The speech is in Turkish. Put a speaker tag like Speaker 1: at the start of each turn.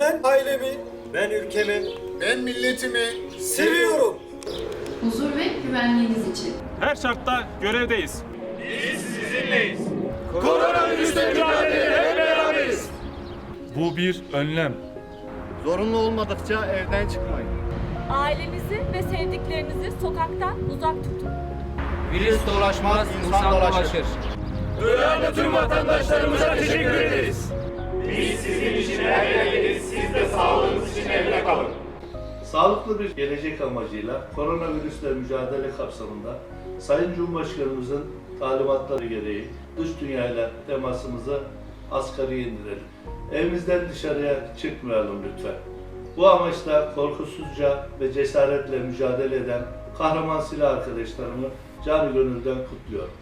Speaker 1: Ben ailemi
Speaker 2: Ben ülkemi
Speaker 3: Ben milletimi
Speaker 1: seviyorum.
Speaker 4: Huzur ve güvenliğiniz için.
Speaker 5: Her şartta görevdeyiz.
Speaker 1: Koronavirüsle mücadelede hep beraberiz.
Speaker 5: Bu bir önlem.
Speaker 3: zorunlu olmadıkça evden çıkmayın.
Speaker 6: Ailenizi ve sevdiklerinizi sokaktan uzak tutun.
Speaker 7: Virüs dolaşmaz, insan dolaşır.
Speaker 1: Duyarlı tüm vatandaşlarımıza teşekkür ederiz.
Speaker 8: Sağlıklı bir gelecek amacıyla koronavirüsle mücadele kapsamında Sayın Cumhurbaşkanımızın talimatları gereği dış dünyayla temasımızı asgari indirelim. Evimizden dışarıya çıkmayalım lütfen. Bu amaçla korkusuzca ve cesaretle mücadele eden kahraman silah arkadaşlarımı canı gönülden kutluyorum.